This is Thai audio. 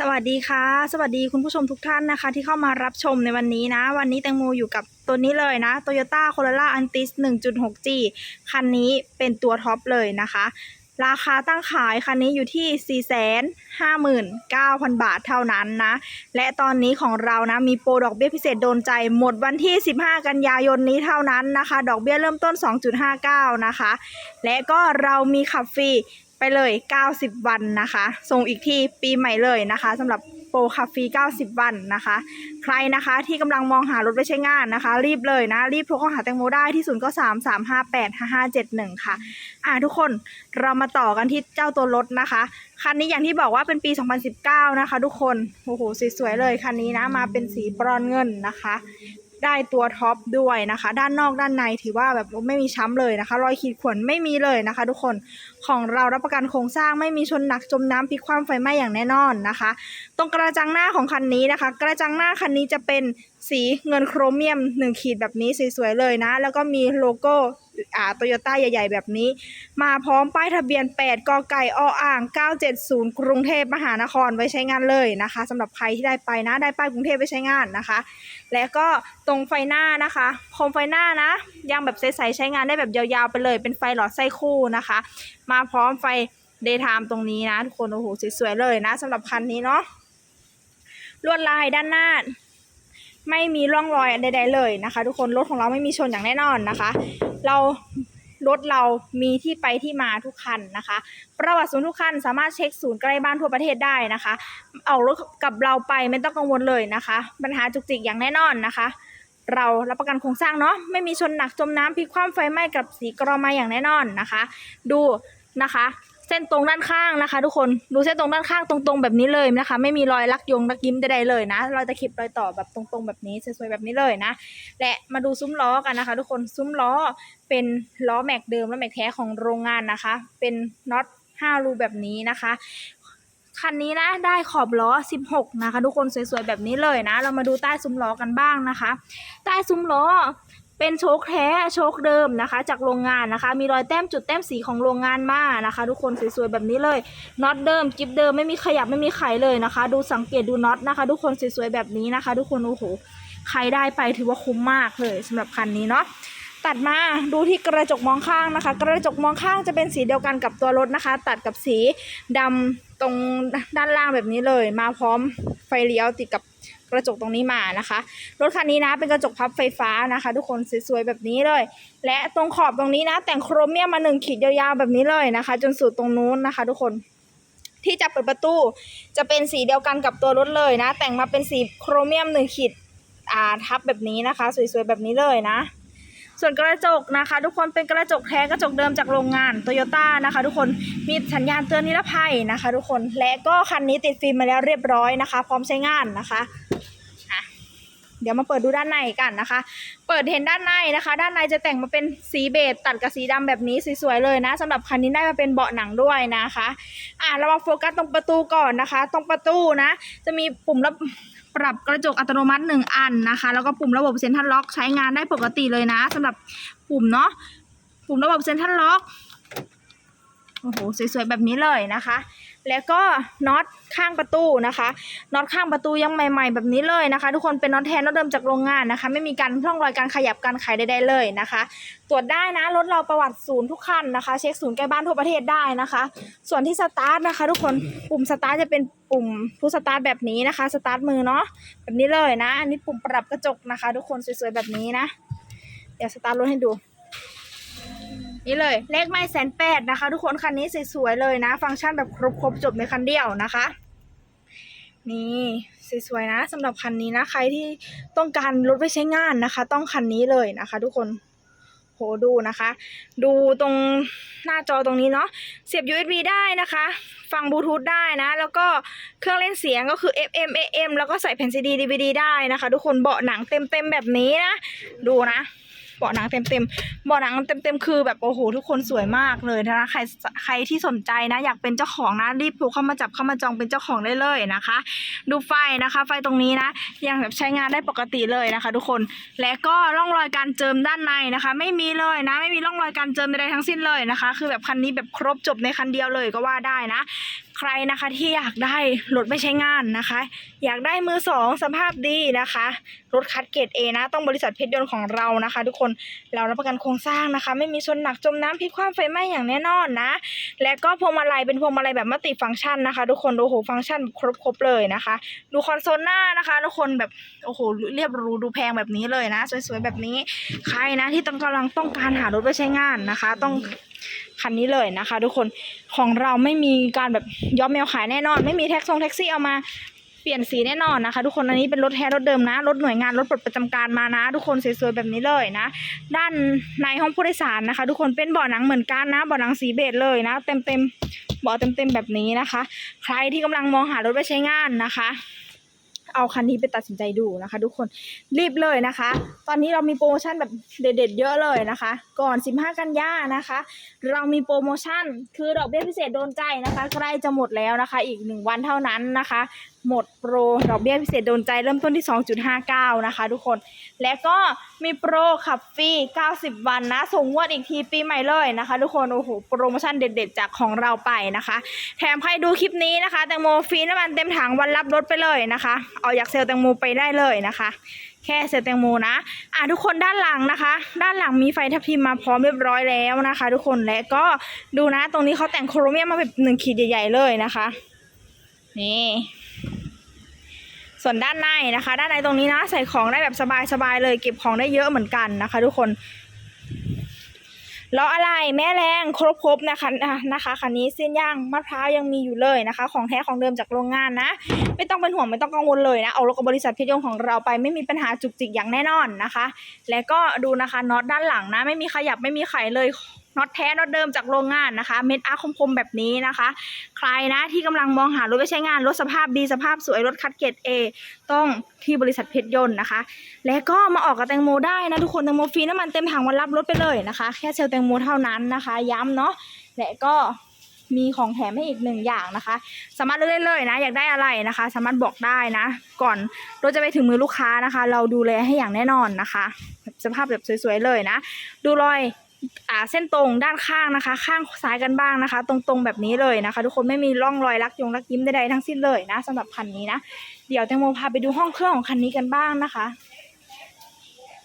สวัสดีค่ะ สวัสดีคุณผู้ชมทุกท่านนะคะ ที่เข้ามารับชมในวันนี้นะ วันนี้แตงโมอยู่กับตัวนี้เลยนะ Toyota Corolla Altis 1.6G คันนี้เป็นตัวท็อปเลยนะคะ ราคาตั้งขายคันนี้อยู่ที่ 459,000 บาทเท่านั้นนะ และตอนนี้ของเรานะ มีโปรดอกเบี้ยพิเศษโดนใจหมดวันที่ 15 กันยายนนี้เท่านั้นนะคะ ดอกเบี้ยเริ่มต้น 2.59 นะคะ และก็เรามีขับฟรี ไปเลย 90 วันนะคะ ส่งอีกที่ปีใหม่เลยนะคะสำหรับโปรขับฟรี90 วันนะคะ ใครนะคะที่กำลังมองหารถไปใช้งานนะคะ รีบเลยนะ รีบโทรเข้าหาแตงโมได้ที่ 0 9 3 3 5 8 5 5 7 1 ค่ะ อ่าทุกคนเรามาต่อกันที่เจ้าตัวรถนะคะ คันนี้อย่างที่บอกว่าเป็นปี 2019 นะคะ ทุกคน โอ้โหสวยๆเลยคันนี้นะ มาเป็นสีบรอนเงินนะคะได้ตัวท็อปด้วยนะคะ ด้านนอกด้านในถือว่าแบบไม่มีช้ำเลยนะคะ รอยขีดข่วนไม่มีเลยนะคะ ทุกคน ของเรารับประกันโครงสร้างไม่มีชนหนักจมน้ำพลิกคว่ำไฟไหม้อย่างแน่นอนนะคะ ตรงกระจังหน้าของคันนี้นะคะ กระจังหน้าคันนี้จะเป็นสีเงินโครเมียมหนึ่งขีดแบบนี้สวยๆเลยนะ แล้วก็มีโลโก้อ่าโตโยต้าใหญ่ๆ แบบนี้ มาพร้อมป้ายทะเบียน 8กไก่ออ่าง 970 กรุงเทพมหานครไว้ใช้งานเลยนะคะสำหรับใครที่ได้ไปนะ ได้ป้ายกรุงเทพไว้ใช้งานนะคะ และก็ตรงไฟหน้านะคะโคมไฟหน้านะยังแบบใสๆใช้งานได้แบบยาวๆไปเลย เป็นไฟหลอดไส้คู่นะคะ มาาพร้อมไฟเดย์ไทม์ตรงนี้นะทุกคนโอ้โหสวยๆเลยนะสำหรับคันนี้เนาะลวดลายด้านหน้าไม่มีร่องรอยใดๆเลยนะคะ ทุกคนรถของเราไม่มีชนอย่างแน่นอนนะคะ เรารถเรามีที่ไปที่มาทุกคันนะคะ ประวัติศูนย์ทุกคันสามารถเช็คศูนย์ใกล้บ้านทั่วประเทศได้นะคะ เอารถกับเราไปไม่ต้องกังวลเลยนะคะ ปัญหาจุกจิกอย่างแน่นอนนะคะ เรารับประกันโครงสร้างเนาะไม่มีชนหนักจมน้ำพลิกคว่ำไฟไหม้กับสีกรอมาอย่างแน่นอนนะคะ ดู นะคะ เส้นตรงด้านข้างนะคะ ทุกคนดูเส้นตรงด้านข้างตรงๆแบบนี้เลยนะคะ ไม่มีรอยลักยงลักยิ้มใดๆเลยนะรอยตะขิบรอยต่อแบบตรงๆแบบนี้สวยๆแบบนี้เลยนะ และมาดูซุ้มล้อกันนะคะ ทุกคนซุ้มล้อเป็นล้อแม็กเดิมและแม็กแท้ของโรงงานนะคะ เป็นน็อต5รูแบบนี้นะคะคันนี้นะได้ขอบล้อ 16 นะคะ ทุกคนสวยๆแบบนี้เลยนะ เรามาดูใต้ซุ้มล้อกันบ้างนะคะ ใต้ซุ้มล้อ เป็นโชคแท้โชคเดิมนะคะ จากโรงงานนะคะ มีรอยแต้มจุดแต้มสีของโรงงานมานะคะ ทุกคนสวยๆแบบนี้เลยน็อตเดิมกิฟเดิมไม่มีขยับไม่มีไขเลยนะคะ ดูสังเกตดูน็อตนะคะ ทุกคนสวยๆแบบนี้นะคะ ทุกคนโอ้โหใครได้ไปถือว่าคุ้มมากเลยสำหรับคันนี้เนาะตัดมาดูที่กระจกมองข้างนะคะ กระจกมองข้างจะเป็นสีเดียวกันกับตัวรถนะคะ ตัดกับสีดำตรงด้านล่างแบบนี้เลย มาพร้อมไฟเลี้ยวติดกับ กระจกตรงนี้มานะคะ รถคันนี้นะเป็นกระจกพับไฟฟ้านะคะ ทุกคนสวยๆแบบนี้เลย และตรงขอบตรงนี้นะ แต่งโครเมียมมาหนึ่งขีดยาวๆแบบนี้เลยนะคะ จนสุดตรงนู้นนะคะ ทุกคนที่จะเปิดประตูจะเป็นสีเดียวกันกับตัวรถเลยนะ แต่งมาเป็นสีโครเมียมหนึ่งขีดอ่าทับแบบนี้นะคะ สวยๆแบบนี้เลยนะ ส่วนกระจกนะคะ ทุกคนเป็นกระจกแท้กระจกเดิมจากโรงงานโตโยต้านะคะ ทุกคนมีสัญญาณเตือนนิรภัยนะคะ ทุกคนและก็คันนี้ติดฟิล์มมาแล้วเรียบร้อยนะคะ พร้อมใช้งานนะคะเดี๋ยวมาเปิดดูด้านในกันนะคะ เปิดเห็นด้านในนะคะ ด้านในจะแต่งมาเป็นสีเบจตัดกับสีดำแบบนี้สวยๆเลยนะสำหรับคันนี้ได้มาเป็นเบาะหนังด้วยนะคะ อะเรามาโฟกัสตรงประตูก่อนนะคะ ตรงประตูนะ จะมีปุ่มรับ ปรับกระจกอัตโนมัติหนึ่งอันนะคะ แล้วก็ปุ่มระบบเซ็นทรัลล็อกใช้งานได้ปกติเลยนะสำหรับปุ่มเนาะปุ่มระบบเซ็นทรัลล็อก โอ้โหสวยๆแบบนี้เลยนะคะ แล้วก็น็อตข้างประตูนะคะน็อตข้างประตูยังใหม่ ๆ แบบนี้เลยนะคะ ทุกคนเป็นน็อตแทนน็อตเดิมจากโรงงานนะคะ ไม่มีการร่องรอยการขยับการไขใดๆเลยนะคะ ตรวจได้นะรถเราประวัติศูนย์ทุกคันนะคะ เช็คศูนย์ใกล้บ้านทั่วประเทศได้นะคะ ส่วนที่สตาร์ทนะคะ ทุกคนปุ่มสตาร์ทจะเป็นปุ่มผู้สตาร์ทแบบนี้นะคะสตาร์ทมือเนาะแบบนี้เลยนะ อันนี้ปุ่มปรับกระจกนะคะ ทุกคนสวยๆแบบนี้นะ เดี๋ยวสตาร์ทรถให้ดู นี่เลย เลขไม่แสนแปดนะคะ ทุกคนคันนี้สวยๆเลยนะ ฟังก์ชันแบบครบๆจบในคันเดียวนะคะ นี่สวยๆนะสำหรับคันนี้นะ ใครที่ต้องการรถไปใช้งานนะคะ ต้องคันนี้เลยนะคะ ทุกคนโหดูนะคะ ดูตรงหน้าจอตรงนี้เนาะเสียบ USB ได้นะคะ ฟังบลูทูธได้นะ แล้วก็เครื่องเล่นเสียงก็คือ FM AM แล้วก็ใส่แผ่นซีดี DVD ได้นะคะ ทุกคนเบาะหนังเต็มๆแบบนี้นะ ดูนะ เบาะหนังเต็มๆเบาะหนังเต็มๆคือแบบโอ้โหทุกคนสวยมากเลยนะคะใครใครที่สนใจนะ อยากเป็นเจ้าของนะรีบโทรเข้ามาจับเข้ามาจองเป็นเจ้าของได้เลยนะคะ ดูไฟนะคะ ไฟตรงนี้นะยังแบบใช้งานได้ปกติเลยนะคะ ทุกคนและก็ร่องรอยการเจิมด้านในนะคะ ไม่มีเลยนะ ไม่มีร่องรอยการเจิมใดๆทั้งสิ้นเลยนะคะ คือแบบคันนี้แบบครบจบในคันเดียวเลยก็ว่าได้นะ ใครนะคะที่อยากได้รถไม่ใช้งานนะคะ อยากได้มือสองสภาพดีนะคะรถคัดเกรดเอนะ ต้องบริษัทเพชรยนต์ของเรานะคะ ทุกคนเรารับประกันโครงสร้างนะคะ ไม่มีชนหนักจมน้ำพลิกคว่ำไฟไหม้อย่างแน่นอนนะ และก็พวงมาลัยเป็นพวงมาลัยแบบมัลติฟังก์ชันนะคะ ทุกคนโอ้โหฟังก์ชันครบๆเลยนะคะ ดูคอนโซลหน้านะคะ ทุกคนแบบโอ้โหเรียบรูดูแพงแบบนี้เลยนะ สวยๆแบบนี้ใครนะที่ต้องกำลังต้องการหารถไปใช้งานนะคะ ต้อง คันนี้เลยนะคะ ทุกคนของเราไม่มีการแบบย้อมแมวขายแน่นอน ไม่มีแท็กซงแท็กซี่เอามาเปลี่ยนสีแน่นอนนะคะ ทุกคนอันนี้เป็นรถแท้รถเดิมนะรถหน่วยงานรถปลดประจำการมานะ ทุกคนสวยๆแบบนี้เลยนะ ด้านในห้องผู้โดยสารนะคะ ทุกคนเป็นเบาะหนังเหมือนกันนะเบาะหนังสีเบจเลยนะ เต็มๆเบาะเต็มเต็มๆแบบนี้นะคะ ใครที่กำลังมองหารถไปใช้งานนะคะ เอาคันนี้ไปตัดสินใจดูนะคะ ทุกคนรีบเลยนะคะ ตอนนี้เรามีโปรโมชั่นแบบเด็ดๆเยอะเลยนะคะ ก่อน 15 กันยานะคะ เรามีโปรโมชั่นคือดอกเบี้ยพิเศษโดนใจนะคะใกล้จะหมดแล้วนะคะ อีกหนึ่งวันเท่านั้นนะคะ หมดโปรดอกเบี้ยพิเศษโดนใจเริ่มต้นที่ 2.59 นะคะ ทุกคนและก็มีโปรขับฟรี 90 วันนะส่งงวดอีกทีปีใหม่เลยนะคะ ทุกคนโอ้โหโปรโมชั่นเด็ด ๆ จากของเราไปนะคะ แถมใครดูคลิปนี้นะคะแตงโมฟรีน้ำมันเต็มถังวันรับรถไปเลยนะคะเอาอยากเซลลแตงโมไปได้เลยนะคะ แค่เซลลแตงโมนะอะทุกคนด้านหลังนะคะ ด้านหลังมีไฟทับทิมมาพร้อมเรียบร้อยแล้วนะคะ ทุกคนและก็ดูนะตรงนี้เขาแต่งโครเมียมมาแบบหนึ่งขีดใหญ่ ๆ เลยนะคะนี่ส่วนด้านในนะคะ ด้านในตรงนี้นะใส่ของได้แบบสบายๆเลย เก็บของได้เยอะเหมือนกันนะคะ ทุกคน ล้ออะไรแม่แรงครบครบนะคะอะนะคะคันนี้เส้นย่างมะพร้าวยังมีอยู่เลยนะคะ ของแท้ของเดิมจากโรงงานนะ ไม่ต้องเป็นห่วงไม่ต้องกังวลเลยนะเอารถกับบริษัทเพชรยงของเราไปไม่มีปัญหาจุกจิกอย่างแน่นอนนะคะ และก็ดูนะคะน็อตด้านหลังนะ ไม่มีขยับไม่มีไขเลย น็อตแท้น็อตเดิมจากโรงงานนะคะ เม็ดอาร์คมๆแบบนี้นะคะ ใครนะที่กำลังมองหารถไปใช้งานรถสภาพดีสภาพสวยรถคัดเกรดเอต้องที่บริษัทเพชรยนต์นะคะ และก็มาออกกับแตงโมได้นะทุกคนแตงโมฟรีน้ำมันเต็มถังวันรับรถไปเลยนะคะ แค่เซลแตงโมเท่านั้นนะคะ ย้ำเนาะและก็มีของแถมให้อีกหนึ่งอย่างนะคะ สามารถเลือกได้เลยนะ อยากได้อะไรนะคะ สามารถบอกได้นะ ก่อนรถจะไปถึงมือลูกค้านะคะ เราดูแลให้อย่างแน่นอนนะคะ สภาพแบบสวยๆเลยนะ ดูรอย อ่าเส้นตรงด้านข้างนะคะ ข้างซ้ายกันบ้างนะคะ ตรงๆแบบนี้เลยนะคะ ทุกคนไม่มีร่องรอยรักยงรักยิ้มใดๆทั้งสิ้นเลยนะสำหรับคันนี้นะ เดี๋ยวแตงโมพาไปดูห้องเครื่องของคันนี้กันบ้างนะคะ